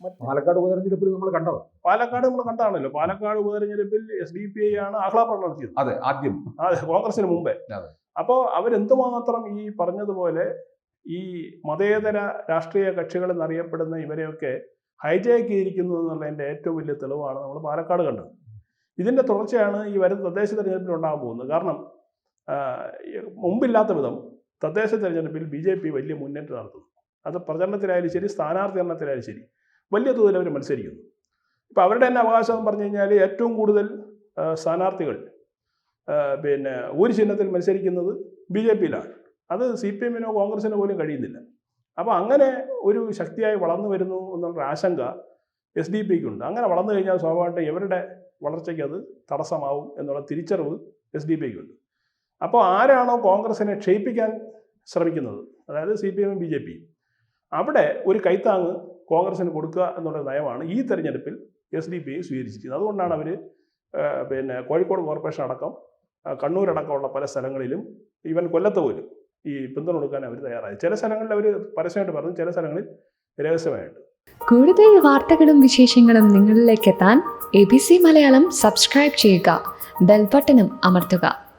പാലക്കാട് ഉപതെരഞ്ഞെടുപ്പിൽ നമ്മൾ കണ്ടത്. പാലക്കാട് നമ്മൾ കണ്ടാണല്ലോ. പാലക്കാട് ഉപതെരഞ്ഞെടുപ്പിൽ എസ് ഡി പി ഐ ആണ് ആഹ്ലാദം നടത്തിയത്. അതെ ആദ്യം. അതെ കോൺഗ്രസിന് മുമ്പേ. അപ്പോൾ അവരെന്തുമാത്രം ഈ പറഞ്ഞതുപോലെ ഈ മതേതര രാഷ്ട്രീയ കക്ഷികൾ എന്നറിയപ്പെടുന്ന ഇവരെയൊക്കെ ഹൈജാക്ക് ചെയ്തിരിക്കുന്നു എന്നുള്ളതിന്റെ ഏറ്റവും വലിയ തെളിവാണ് നമ്മൾ പാലക്കാട് കണ്ടത്. ഇതിന്റെ തുടർച്ചയാണ് ഈ വരുന്ന തദ്ദേശ തെരഞ്ഞെടുപ്പിൽ ഉണ്ടാകാൻ പോകുന്നത്. കാരണം മുമ്പില്ലാത്ത വിധം തദ്ദേശ തെരഞ്ഞെടുപ്പിൽ ബി ജെ പി വലിയ മുന്നേറ്റം നടത്തുന്നു. അത് പ്രചരണത്തിലായാലും ശരി സ്ഥാനാർത്ഥി എണ്ണത്തിലായാലും ശരി. വലിയ തോതിൽ അവർ മത്സരിക്കുന്നു. ഇപ്പോൾ അവരുടെ തന്നെ അവകാശം എന്ന് പറഞ്ഞു കഴിഞ്ഞാൽ ഏറ്റവും കൂടുതൽ സ്ഥാനാർത്ഥികൾ പിന്നെ ഒരു ചിഹ്നത്തിൽ മത്സരിക്കുന്നത് ബി ജെ പിയിലാണ്. അത് സി പി എമ്മിനോ കോൺഗ്രസിനോ പോലും കഴിയുന്നില്ല. അപ്പോൾ അങ്ങനെ ഒരു ശക്തിയായി വളർന്നു വരുന്നു എന്നുള്ള ആശങ്ക എസ് ഡി പിക്ക് ഉണ്ട് അങ്ങനെ വളർന്നു കഴിഞ്ഞാൽ സ്വാഭാവികമായിട്ട് ഇവരുടെ വളർച്ചയ്ക്ക് അത് തടസ്സമാവും എന്നുള്ള തിരിച്ചറിവ് എസ് ഡി പിക്ക് ഉണ്ട് അപ്പോൾ ആരാണോ കോൺഗ്രസിനെ ക്ഷയിപ്പിക്കാൻ ശ്രമിക്കുന്നത്? അതായത് സി പി എമ്മും ബി ജെ പിയും. അവിടെ ഒരു കൈത്താങ്ങ് കോൺഗ്രസിന് കൊടുക്കുക എന്നുള്ള നയമാണ് ഈ തെരഞ്ഞെടുപ്പിൽ എസ് ഡി പി സ്വീകരിച്ചിരിക്കുന്നത്. അതുകൊണ്ടാണ് അവർ പിന്നെ കോഴിക്കോട് കോർപ്പറേഷൻ അടക്കം കണ്ണൂരടക്കമുള്ള പല സ്ഥലങ്ങളിലും ഈവൻ കൊല്ലത്ത് പോലും ഈ പിന്തുണ കൊടുക്കാൻ അവർ തയ്യാറായി. ചില സ്ഥലങ്ങളിൽ അവർ പരസ്യമായിട്ട് പറഞ്ഞു ചില സ്ഥലങ്ങളിൽ രഹസ്യമായിട്ട്. കൂടുതൽ വാർത്തകളും വിശേഷങ്ങളും നിങ്ങളിലേക്ക് എത്താൻ A B C Malayalam subscribe ചെയ്യുക ബെൽബട്ടനും അമർത്തുക.